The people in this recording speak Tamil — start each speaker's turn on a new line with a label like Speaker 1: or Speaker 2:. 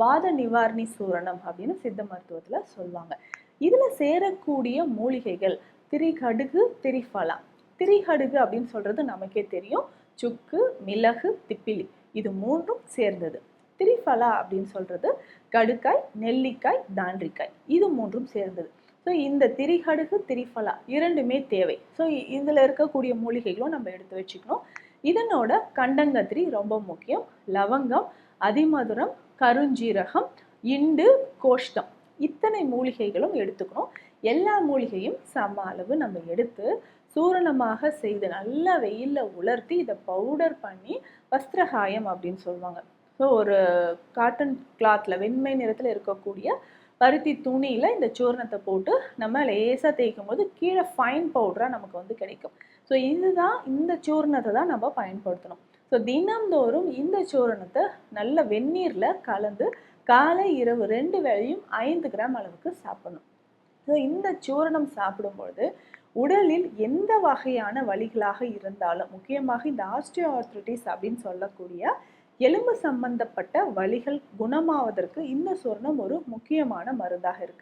Speaker 1: வாத நிவாரணி சூரணம் அப்படின்னு சித்த மருத்துவத்தில் சொல்லுவாங்க. இதில் சேரக்கூடிய மூலிகைகள் திரிகடுகு திரிஃபலா. திரிகடுகு அப்படின்னு சொல்கிறது நமக்கே தெரியும். சுக்கு மிளகு திப்பிலி. இது மூன்றும் சேர்ந்தது. திரிஃபலா அப்படின்னு சொல்கிறது கடுக்காய் நெல்லிக்காய் தாண்டிக்காய். இது மூன்றும் சேர்ந்தது. ஸோ இந்த திரிகடுகு திரிஃபலா இரண்டுமே தேவை. ஸோ இதில் இருக்கக்கூடிய மூலிகைகளும் நம்ம எடுத்து வச்சுக்கணும். இதனோட கண்டங்கத்திரி ரொம்ப முக்கியம். லவங்கம் அதிமதுரம் கருஞ்சீரகம் இண்டு கோஷ்டம். இத்தனை மூலிகைகளும் எடுத்துக்கணும். எல்லா மூலிகையும் சம அளவு நம்ம எடுத்து சூரணமாக செய்து நல்லா வெயிலில் உலர்த்தி இதை பவுடர் பண்ணி வஸ்திரகாயம் அப்படின்னு சொல்லுவாங்க. ஸோ ஒரு காட்டன் கிளாத்தில் வெண்மை நிறத்தில் இருக்கக்கூடிய பருத்தி துணியில் இந்த சூர்ணத்தை போட்டு நம்ம லேசாக தேய்க்கும் போது கீழே ஃபைன் பவுடராக நமக்கு வந்து கிடைக்கும். ஸோ இதுதான் இந்த சூர்ணத்தை தான் நம்ம பயன்படுத்தணும். ஸோ தினம்தோறும் இந்த சூரணத்தை நல்ல வெந்நீரில் கலந்து காலை இரவு ரெண்டு வேளையும் ஐந்து கிராம் அளவுக்கு சாப்பிடணும். ஸோ இந்த சூரணம் சாப்பிடும்பொழுது உடலில் எந்த வகையான வழிகளாக இருந்தாலும் முக்கியமாக இந்த ஆஸ்டியோஆர்த்ரிட்டிஸ் அப்படின்னு சொல்லக்கூடிய எலும்பு சம்பந்தப்பட்ட வலிகள் குணமாவதற்கு இந்த சொர்ணம் ஒரு முக்கியமான மருந்தாக இருக்கு.